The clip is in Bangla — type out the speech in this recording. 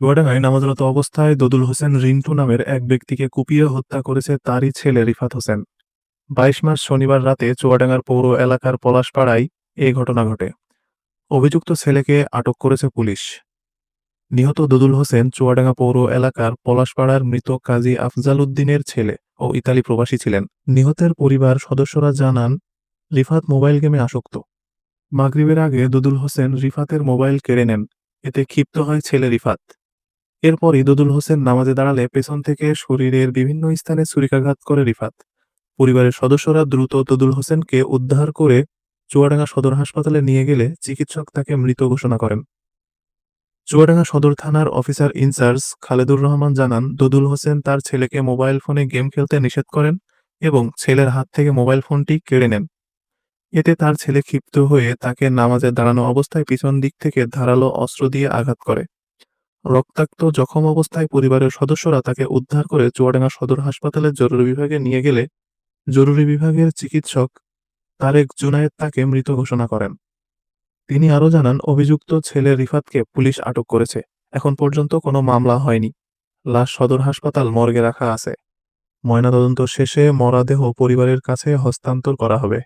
চুয়াডাঙ্গায় নামাজরত অবস্থায় দদুল হোসেন রিন্টু নামের এক ব্যক্তিকে কুপিয়ে হত্যা করেছে তারই ছেলে রিফাত হোসেন। বাইশ মার্চ শনিবার রাতে চুয়াডাঙ্গার পৌর এলাকার পলাশপাড়ায় এ ঘটনা ঘটে। অভিযুক্ত ছেলেকে আটক করেছে পুলিশ। নিহত দদুল হোসেন চুয়াডাঙ্গা পৌর এলাকার পলাশপাড়ার মৃত কাজী আফজাল উদ্দিনের ছেলে ও ইতালি প্রবাসী ছিলেন। নিহতের পরিবার সদস্যরা জানান, রিফাত মোবাইল গেমে আসক্ত। মাগরিবের আগে দুদুল হোসেন রিফাতের মোবাইল কেড়ে নেন। এতে ক্ষিপ্ত হয় ছেলে রিফাত। এরপরই দুদুল হোসেন নামাজে দাঁড়ালে পেছন থেকে শরীরের বিভিন্ন স্থানে ছুরিকাঘাত করে রিফাত। পরিবারের সদস্যরা দ্রুত দদুল হোসেনকে উদ্ধার করে চুয়াডাঙ্গা সদর হাসপাতালে নিয়ে গেলে চিকিৎসক তাকে মৃত ঘোষণা করেন। চুয়াডাঙ্গা সদর থানার অফিসার ইনচার্জ খালেদুর রহমান জানান দদুল হোসেন তার ছেলেকে মোবাইল ফোনে গেম খেলতে নিষেধ করেন এবং ছেলের হাত থেকে মোবাইল ফোনটি কেড়ে নেন। এতে তার ছেলে ক্ষিপ্ত হয়ে তাকে নামাজে দাঁড়ানো অবস্থায় পিছন দিক থেকে ধারালো অস্ত্র দিয়ে আঘাত করে। রক্তাক্ত জখম অবস্থায় পরিবারের সদস্যরা তাকে উদ্ধার করে চুয়াডাঙ্গা সদর হাসপাতালের জরুরি বিভাগে নিয়ে গেলে জরুরি বিভাগের চিকিৎসক তারেক জুনায়েদ তাকে মৃত ঘোষণা করেন। তিনি আরও জানান, অভিযুক্ত ছেলে রিফাতকে পুলিশ আটক করেছে। এখন পর্যন্ত কোনো মামলা হয়নি। লাশ সদর হাসপাতাল মর্গে রাখা আছে। ময়নাতদন্ত শেষে মরাদেহ পরিবারের কাছে হস্তান্তর করা হবে।